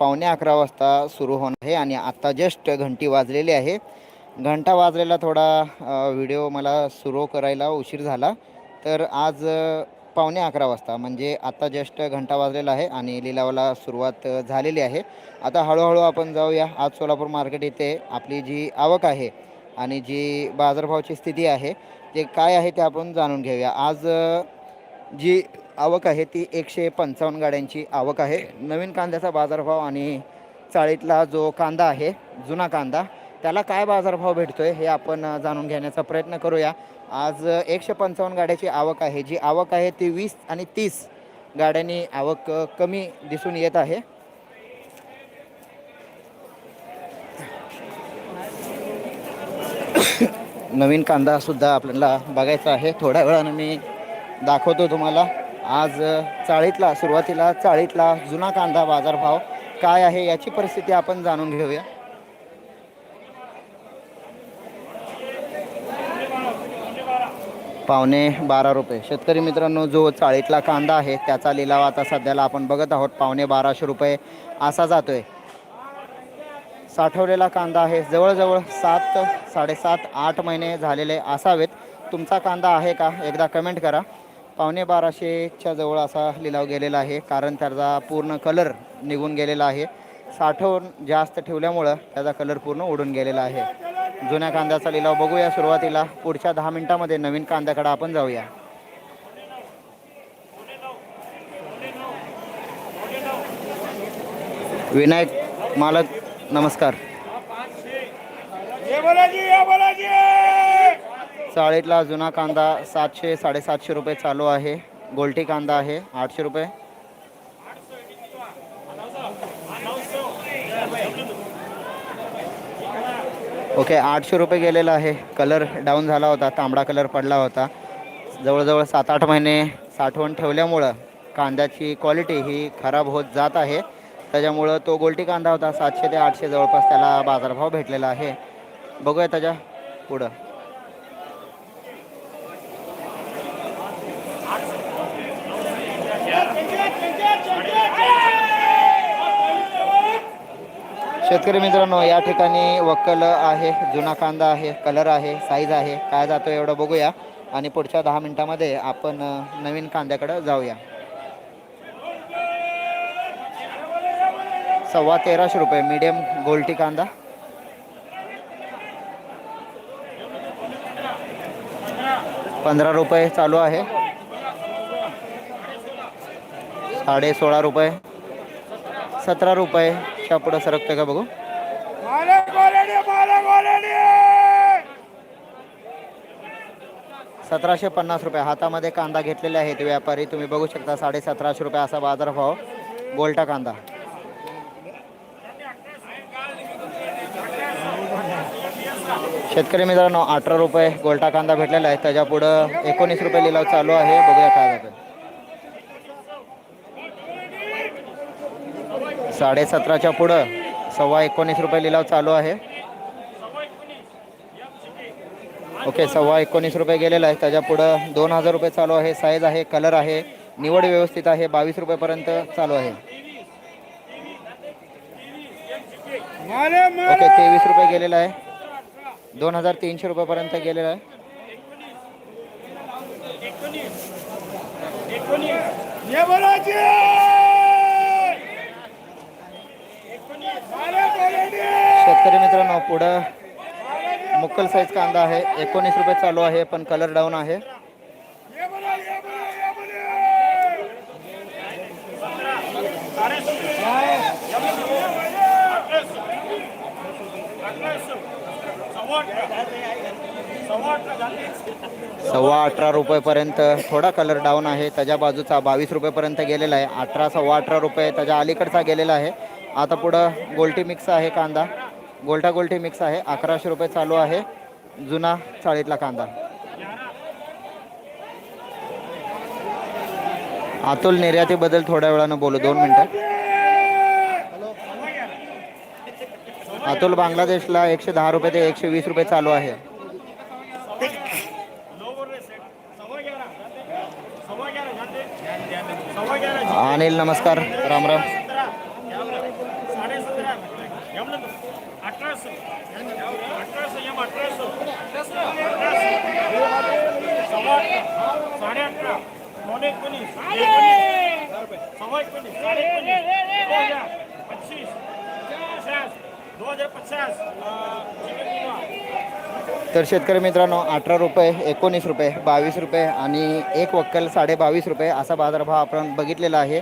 पावणे अकरा वाजता सुरू होणार आहे आणि आत्ता जस्ट घंटी वाजलेली आहे. घंटा वाजलेला थोडा व्हिडिओ मला सुरू करायला उशीर झाला. तर आज पावणे अकरा वाजता म्हणजे आत्ता जस्ट घंटा वाजलेला आहे आणि लिलावाला सुरुवात झालेली आहे. आता हळूहळू आपण जाऊया. आज सोलापूर मार्केट येथे आपली जी आवक आहे आणि जी बाजारभावाची स्थिती आहे ते काय आहे ते आपण जाणून घेऊया. आज जी आवक आहे ती एकशे पंचावन्न गाड्यांची आवक आहे. नवीन कांद्याचा बाजारभाव आणि चाळीतला जो कांदा आहे जुना कांदा त्याला काय बाजारभाव भेटतो आहे हे आपण जाणून घेण्याचा प्रयत्न करूया. आज एकशे पंचावन्न गाड्याची आवक आहे. जी आवक आहे ती वीस आणि तीस गाड्यांनी आवक कमी दिसून येत आहे. नवीन कांदासुद्धा आपल्याला बघायचा आहे. थोड्या वेळानं मी दाखवतो तुम्हाला. आज चाळीतला सुरुवातीला चाळीतला जुना कांदा बाजारभाव काय आहे याची परिस्थिती आपण जाणून घेऊया. पावणे बारा रुपये. शेतकरी मित्रांनो जो चाळीतला कांदा आहे त्याचा लिलाव आता सध्याला आपण बघत आहोत. पावणे बाराशे रुपये असा जातोय. साठवलेला कांदा आहे. जवळजवळ सात साडेसात आठ महिने झालेले असावेत. तुमचा कांदा आहे का? एकदा कमेंट करा. पावणे बाराशेच्या जवळ असा लिलाव गेलेला आहे. कारण त्याचा पूर्ण कलर निघून गेलेला आहे. साठवून जास्त ठेवल्यामुळं त्याचा कलर पूर्ण उडून गेलेला आहे. जुन्या कांद्याचा लिलाव बघूया सुरुवातीला. पुढच्या दहा मिनिटामध्ये नवीन कांद्याकडे आपण जाऊया. विनायक मालक नमस्कार. ये बोला जी ये बोला जी चाळीतला जुना कांदा सातशे साडेसातशे रुपये चालू आहे. गोलटी कांदा आहे आठशे रुपये. ओके आठशे रुपये गेलेला आहे. कलर डाऊन झाला होता तांबडा कलर पडला होता. जवळजवळ सात आठ महिने साठवण ठेवल्यामुळं कांद्याची क्वालिटी ही खराब होत जात आहे. त्याच्यामुळं तो गोलटी कांदा होता सातशे ते आठशे जवळपास त्याला बाजारभाव भेटलेला आहे. बघूया त्याच्या पुढं. शेतकरी मित्रांनो या ठिकाणी वक्कल आहे जुना कांदा आहे कलर आहे साईज आहे. काय जातो एवढं बघूया. आणि पुढच्या दहा मिनिटामध्ये आपण नवीन कांद्याकडे जाऊया. सव्वा तेराशे रुपये मीडियम गोल्टी कांदा. पंधरा रुपये चालू आहे. साडे सोळा रुपये. सतरा रुपये. रुपयेच्या पुढं सरकतं का बघू? सतराशे पन्नास रुपये. हातामध्ये कांदा घेतलेले आहेत व्यापारी. तुम्ही बघू शकता साडे सतराशे रुपये असा बाजारभाव गोलटा कांदा. शेतकरी मित्रांनो अठरा रुपये गोल्टा कांदा भेटलेला आहे. त्याच्या पुढं एकोणीस रुपये लिलाव चालू आहे. बघूया काय जातं साडेसतराच्या पुढं सव्वा एकोणीस रुपये लिलाव चालू आहे. ओके सव्वा एकोणीस रुपये गेलेला आहे. त्याच्या पुढं दोन हजार रुपये चालू आहे. साईज आहे कलर आहे निवड व्यवस्थित आहे. बावीस रुपयेपर्यंत चालू आहे. ओके तेवीस रुपये गेलेला आहे. दोन हजार तीनशे रुपयेपर्यंत गेलेला आहे. ये बोला जी मालक ऑलरेडी शेतकरी मित्रांनो पुढं मुक्कल साईज कांदा आहे. एकोणीस रुपये चालू आहे पण कलर डाऊन आहे. सव्वा अठरा रुपयेपर्यंत थोडा कलर डाऊन आहे. त्याच्या बाजूचा बावीस रुपयेपर्यंत गेलेला आहे. अठरा सव्वा अठरा रुपये त्याच्या अलीकडचा गेलेला आहे. आता पुढं गोल्टी मिक्स आहे कांदा. गोलटा गोलटी मिक्स आहे. अकराशे रुपये चालू आहे. जुना चाळीतला कांदा. अतुल निर्यातीबद्दल थोड्या वेळानं बोलू. दोन मिनटं. अतुल बांगलादेशला एकशे दहा रुपये ते एकशे वीस रुपये चालू आहे. अनिल नमस्कार. राम राम अठराशे एम अठराशे सव्वा अठरा साडे अठरा पावणे एकोणीस सव्वा एकोणीस साडे एकोणीस दो हजार पच्चीस. पचास. दो हजार पचास. चिकन किमा तर शेतकरी मित्रांनो अठरा रुपये एकोणीस रुपये बावीस रुपये आणि एक वक्कल साडे बावीस रुपये असा बाजारभाव आपण बघितलेला आहे.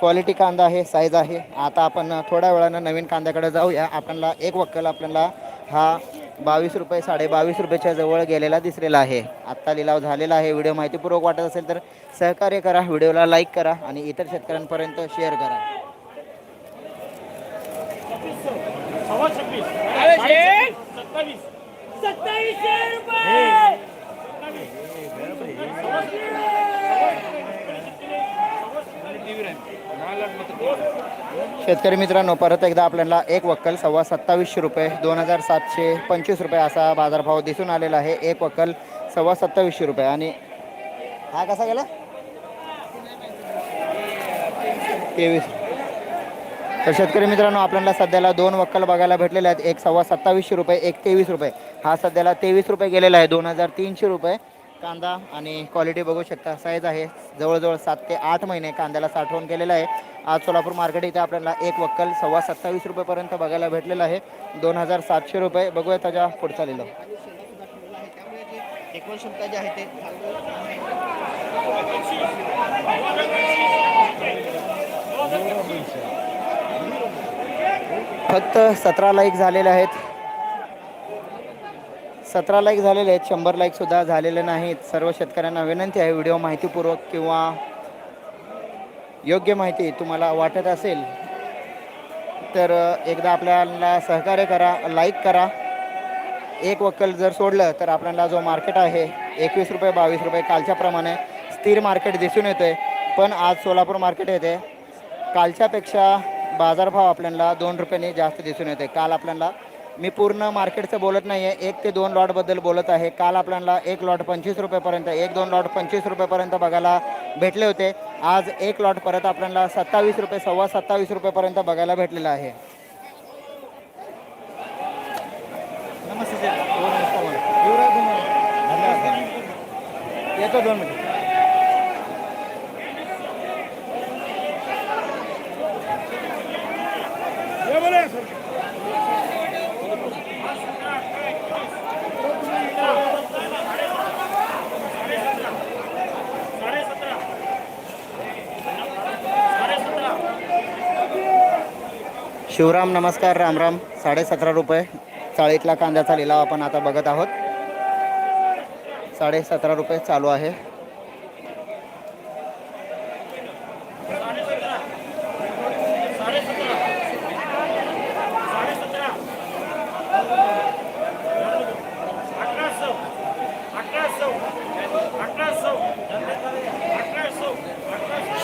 क्वालिटी कांदा आहे साईज आहे. आता आपण थोड्या वेळानं नवीन कांद्याकडे जाऊया. आपल्याला एक वक्कल आपल्याला हा बावीस रुपये साडे बावीस रुपयाच्या जवळ गेलेला दिसलेला आहे आत्ता लिलाव झालेला आहे व्हिडिओ माहितीपूर्वक वाटत असेल तर सहकार्य करा व्हिडिओला लाईक करा आणि इतर शेतकऱ्यांपर्यंत शेअर करा सव्वा छब्बीस सत्तावीस सत्तावीसशे रुपये शेतकरी मित्रांनो परत एकदा आपल्याला एक वक्कल सव्वा सत्तावीसशे रुपये दोन हजार सातशे पंचवीस रुपये असा बाजारभाव दिसून आलेला आहे. एक वक्कल सव्वा सत्तावीसशे रुपये. आणि हा कसा गेला? तेवीस. तर शेतकरी मित्रांनो आपल्याला सध्याला दोन वक्कल बघायला भेटलेले आहेत. एक सव्वा सत्तावीसशे रुपये एक तेवीस रुपये. हा सध्याला तेवीस रुपये गेलेला आहे. दोन हजार तीनशे रुपये. कांदा आणि क्वालिटी बघू शकता. साईज आहे जवळजवळ सात ते आठ महिने कांद्याला साठवण केलेलं आहे. आज सोलापूर मार्केट इथे आपल्याला एक वक्कल सव्वा सत्तावीस रुपयेपर्यंत बघायला भेटलेलं आहे. दोन हजार सातशे रुपये. बघूया त्याच्या पुढचा लिहिलं फक्त सतरा लाईक झालेले आहेत. सतरा लाईक झालेले आहेत शंभर लाईकसुद्धा झालेले नाहीत. सर्व शेतकऱ्यांना विनंती आहे व्हिडिओ माहितीपूर्वक किंवा योग्य माहिती तुम्हाला वाटत असेल तर एकदा आपल्याला सहकार्य करा लाईक करा. एक वक्कल जर सोडलं तर आपल्याला जो मार्केट आहे एकवीस रुपये बावीस रुपये कालच्याप्रमाणे स्थिर मार्केट दिसून येतो आहे पण आज सोलापूर मार्केट येते. कालच्यापेक्षा बाजारभाव आपल्याला दोन रुपयांनी जास्त दिसून येते काल आपल्याला मी पूर्ण मार्केटचं बोलत नाही आहे एक ते दोन लॉटबद्दल बोलत आहे. काल आपल्याला एक लॉट पंचवीस रुपयेपर्यंत एक दोन लॉट पंचवीस रुपयेपर्यंत बघायला भेटले होते. आज एक लॉट परत आपल्याला सत्तावीस रुपये सव्वा सत्तावीस रुपयेपर्यंत बघायला भेटलेलं आहे. नमस्ते धन्यवाद. येतो दोन मिनिट ये बरं सर साडे सतरा साडे सतरा शिवराम नमस्कार रामराम राम. साडेसतरा रुपये. चाळीतला कांद्याचा लिलाव आपण आता बघत आहोत. साडेसतरा रुपये चालू आहे.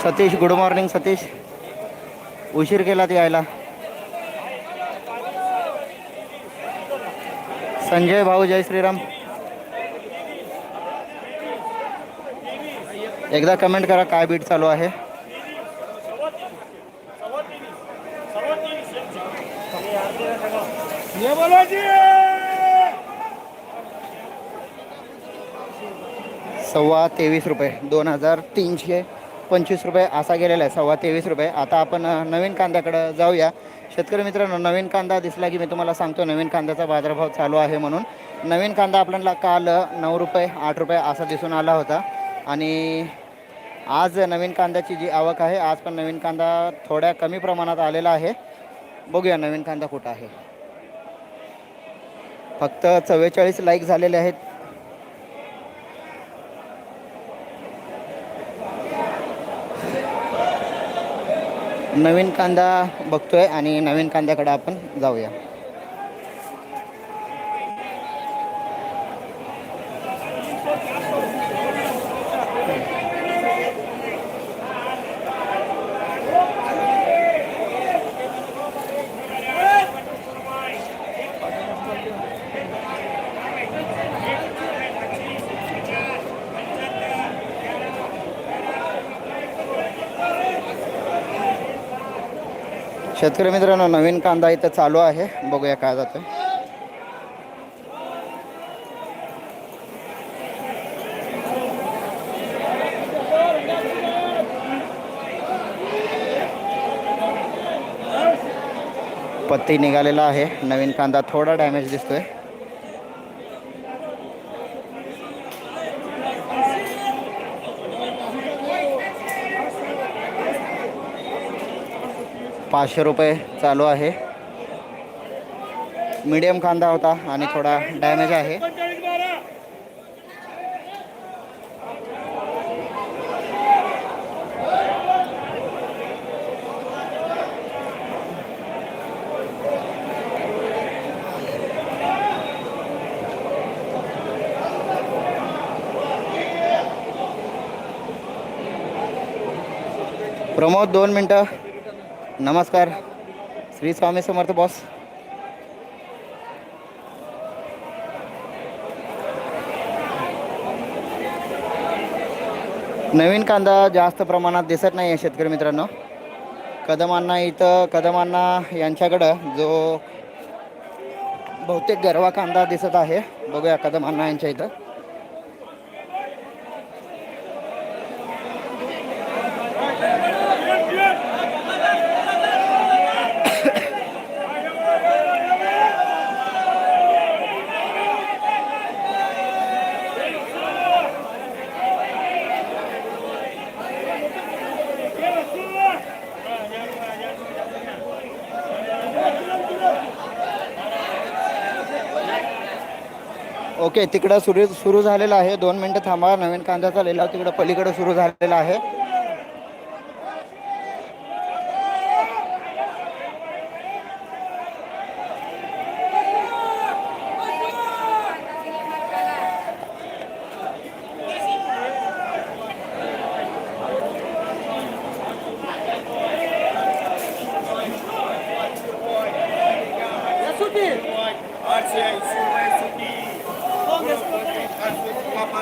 Satish good morning Satish. उशीर केला ते यायला. संजय भाऊ जय श्रीराम. एकदा कमेंट करा काय बीट चालू आहे. सव्वा तेवीस रुपये दोन हजार तीनशे पंचवीस रुपये असा गेलेला आहे सव्वा तेवीस रुपये. आता आपण नवीन कांद्याकडं जाऊया. शेतकरी मित्रांनो नवीन कांदा दिसला की मी तुम्हाला सांगतो नवीन कांद्याचा बाजारभाव चालू आहे म्हणून. नवीन कांदा आपल्याला काल नऊ रुपये आठ रुपये असा दिसून आला होता. आणि आज नवीन कांद्याची जी आवक आहे आज पण नवीन कांदा थोड्या कमी प्रमाणात आलेला आहे. बघूया नवीन कांदा कुठं आहे. फक्त चव्वेचाळीस लाईक झालेले आहेत. नवीन कांदा बघतोय आणि नवीन कांद्याकडे आपण जाऊया. शेतकरी मित्रांनो नवीन कांदा इथं चालू आहे. बघूया काय जातं पत्ती निघालेला आहे. नवीन कांदा थोडा डॅमेज दिसतोय. पाचशे रुपये चालू आहे. मीडियम कांदा होता आणि थोडा डॅमेज आहे. प्रमोद दोन मिनटं. नमस्कार. श्री स्वामी समर्थ बॉस. नवीन कांदा जास्त प्रमाणात दिसत नाही आहे शेतकरी मित्रांनो. कदमांना इथं कदमांना यांच्याकडं जो बहुतेक गरवा कांदा दिसत आहे. बघूया कदमांना यांच्या इथं. ओके तिकडं सुरू सुरू झालेलं आहे. दोन मिनटं थांबा नवीन कांदा चाललेला तिकडं पलीकडं सुरू झालेला आहे.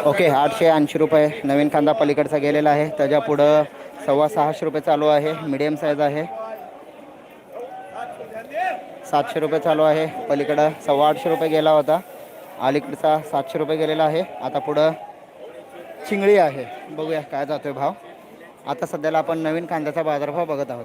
ओके आठशे ऐंशी रुपये. नवीन कांदा पलीकडचा गेलेला आहे. त्याच्या पुढं सव्वा सहाशे रुपये चालू आहे. मिडियम साईज आहे. सातशे रुपये चालू आहे. पलीकडं सव्वा आठशे रुपये गेला होता. अलीकडचा सातशे रुपये गेलेला आहे. आता पुढं चिंगळी आहे. बघूया काय जातोय भाव. आता सध्याला आपण नवीन कांद्याचा बाजारभाव बघत आहोत.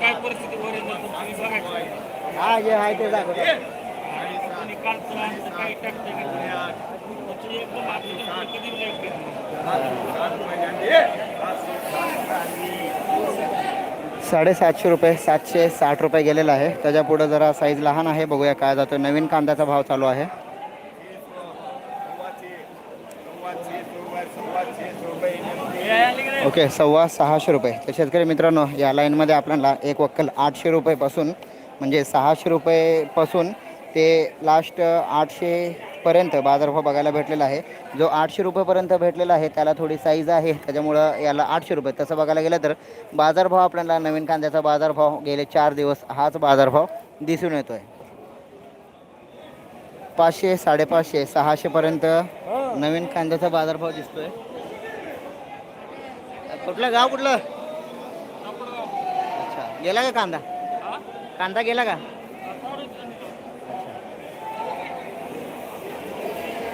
काय परिस्थिती वर तुम्ही बघायचं हा जे आहे ते दाखवतो काही टाकतं का एकदम आपली कधी साडेसातशे रुपये सातशे साठ रुपये गेलेला आहे. त्याच्या पुढं जरा साईज लहान आहे बघूया काय जातो. नवीन कांद्याचा भाव चालू आहे. ओके सव्वा सहाशे रुपये. तर शेतकरी मित्रांनो या लाईनमध्ये आपल्याला एक वक्कल आठशे रुपयेपासून म्हणजे सहाशे रुपयेपासून ते लास्ट आठशेपर्यंत बाजारभाव बघायला भेटलेला आहे. जो आठशे रुपयेपर्यंत भेटलेला आहे त्याला थोडी साईज आहे. त्याच्यामुळं याला आठशे रुपये. तसं बघायला गेलं तर बाजारभाव आपल्याला नवीन कांद्याचा बाजारभाव गेले चार दिवस हाच बाजारभाव दिसून येतो आहे पाचशे साडेपाचशे सहाशेपर्यंत नवीन कांद्याचा बाजारभाव दिसतो आहे कुठलं गाव कुठलं? अच्छा. गेला का कांदा? कांदा गेला का?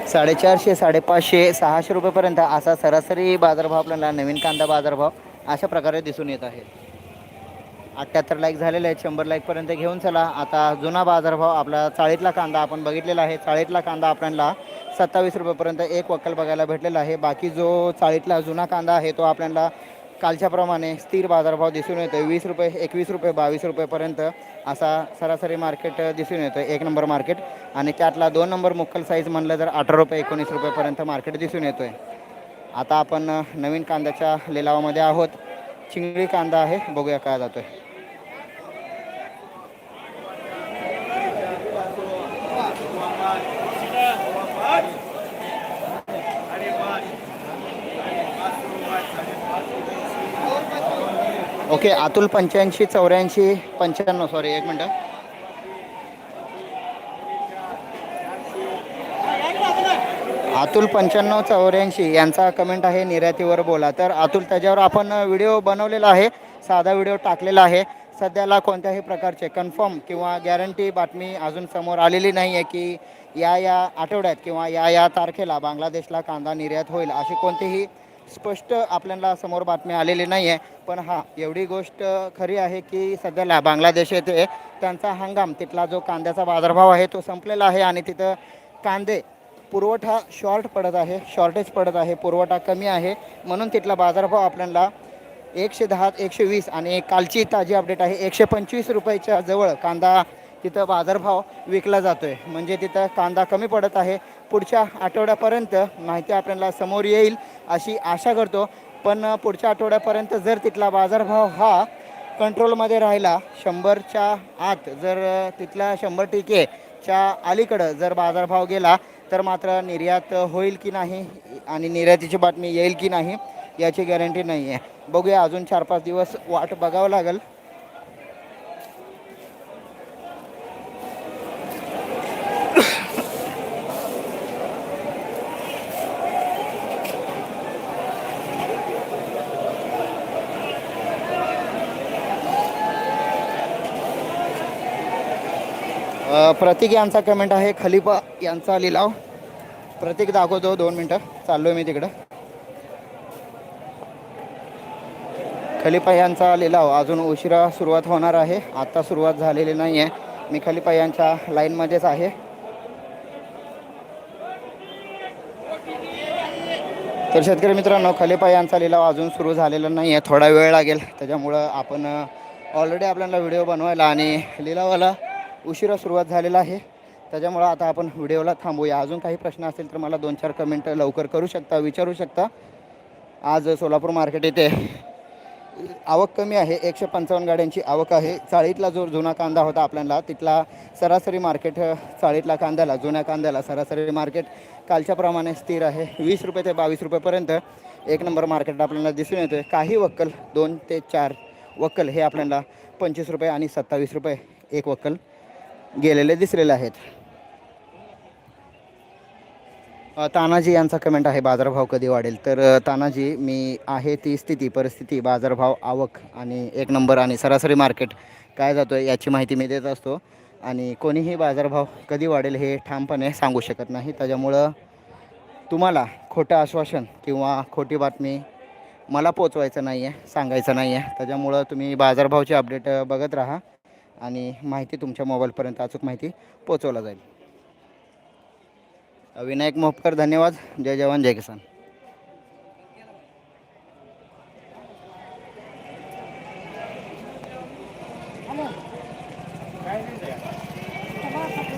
साडेचारशे साडेपाचशे सहाशे रुपयेपर्यंत असा सरासरी बाजारभाव आपल्याला नवीन कांदा बाजारभाव अशा प्रकारे दिसून येत आहे. अठ्ठ्याहत्तर लाईक झालेले आहेत शंभर लाईकपर्यंत घेऊन चला. आता जुना बाजारभाव आपला चाळीतला कांदा आपण बघितलेला आहे. चाळीतला कांदा आपल्याला सत्तावीस रुपयेपर्यंत एक वक्कल बघायला भेटलेला आहे. बाकी जो चाळीतला जुना कांदा आहे तो आपल्याला कालच्याप्रमाणे स्थिर बाजारभाव दिसून येतो वीस रुपये एकवीस रुपये बावीस रुपयेपर्यंत असा सरासरी मार्केट दिसून येतो एक नंबर मार्केट. आणि त्यातला दोन नंबर मुक्कल साईज म्हणलं तर अठरा रुपये एकोणीस रुपयेपर्यंत मार्केट दिसून येतो आहे आता आपण नवीन कांद्याच्या लिलावामध्ये आहोत. चिंगळी कांदा आहे बघूया काय जातो आहे ओके अतुल पंच्याऐंशी चौऱ्याऐंशी पंच्याण्णव सॉरी एक मिनटं. अतुल पंच्याण्णव चौऱ्याऐंशी यांचा कमेंट आहे निर्यातीवर बोला. तर अतुल त्याच्यावर आपण व्हिडिओ बनवलेला आहे साधा व्हिडिओ टाकलेला आहे. सध्याला कोणत्याही प्रकारचे कन्फर्म किंवा गॅरंटी बातमी अजून समोर आलेली नाही आहे की या या आठवड्यात किंवा या या तारखेला बांगलादेशला कांदा निर्यात होईल अशी कोणतीही स्पष्ट आपल्याला समोर बातमी आलेली नाही आहे पण हा एवढी गोष्ट खरी आहे की सध्याला बांगलादेश येथे त्यांचा हंगाम तिथला जो कांद्याचा बाजारभाव आहे तो संपलेला आहे आणि तिथं कांदे पुरवठा शॉर्ट पडत आहे शॉर्टेज पडत आहे पुरवठा कमी आहे. म्हणून तिथला बाजारभाव आपल्याला एकशे दहा एकशे वीस आणि कालची ताजी अपडेट आहे. एकशे पंचवीस रुपयाच्या जवळ कांदा तिथं बाजारभाव विकला जातो आहे म्हणजे तिथं कांदा कमी पडत आहे. पुढच्या आठवड्यापर्यंत माहिती आपल्याला समोर येईल अशी आशा करतो. पण पुढच्या आठवड्यापर्यंत जर तिथला बाजारभाव हा कंट्रोलमध्ये राहिला शंभरच्या आत जर तिथल्या शंभर टिकेच्या अलीकडं जर बाजारभाव गेला तर मात्र निर्यात होईल की नाही आणि निर्यातीची बातमी येईल की नाही. याची गॅरंटी नाही आहे. बघूया अजून चार पाच दिवस वाट बघावं लागेल. प्रतीक यांचा कमेंट आहे खलिफा यांचा लिलाव. प्रतीक दाखवतो दोन मिनटं. चाललो आहे मी तिकडं. खलिफा यांचा लिलाव हो. अजून उशिरा सुरुवात होणार आहे. आत्ता सुरुवात झालेली नाही आहे मी खलिफा यांच्या लाईनमध्येच आहे. तर शेतकरी मित्रांनो खलिफा यांचा लिलाव अजून सुरू झालेला नाही आहे थोडा वेळ लागेल. त्याच्यामुळं आपण ऑलरेडी आपल्याला व्हिडिओ बनवायला आणि लिलावाला उशिरा सुरुवात झालेला आहे. त्याच्यामुळं आता आपण व्हिडिओला थांबूया. अजून काही प्रश्न असतील तर मला दोन चार कमेंट लवकर करू शकता विचारू शकता. आज सोलापूर मार्केट येथे आवक कमी आहे एकशे पंचावन्न गाड्यांची आवक आहे. चाळीतला जो जुना कांदा होता आपल्याला तिथला सरासरी मार्केट चाळीतला कांद्याला जुन्या कांद्याला सरासरी मार्केट कालच्याप्रमाणे स्थिर आहे. वीस रुपये ते बावीस रुपयेपर्यंत एक नंबर मार्केट आपल्याला दिसून येते आहे काही वक्कल दोन ते चार वक्कल हे आपल्याला पंचवीस रुपये आणि सत्तावीस रुपये एक वक्कल गेलेले दिसलेले आहेत. तानाजी यांचा कमेंट आहे बाजारभाव कधी वाढेल? तर तानाजी मी आहे ती स्थिती परिस्थिती बाजारभाव आवक आणि एक नंबर आणि सरासरी मार्केट काय जातो आहे याची माहिती मी देत असतो. आणि कोणीही बाजारभाव कधी वाढेल हे ठामपणे सांगू शकत नाही. त्याच्यामुळं तुम्हाला खोटं आश्वासन किंवा खोटी बातमी मला पोचवायचं नाही आहे सांगायचं नाही आहे त्याच्यामुळं तुम्ही बाजारभावची अपडेट बघत राहा आणि माहिती तुमच्या मोबाईलपर्यंत अचूक माहिती पोचवला जाईल. विनायक मोपकर धन्यवाद. जय जवान जय किसान.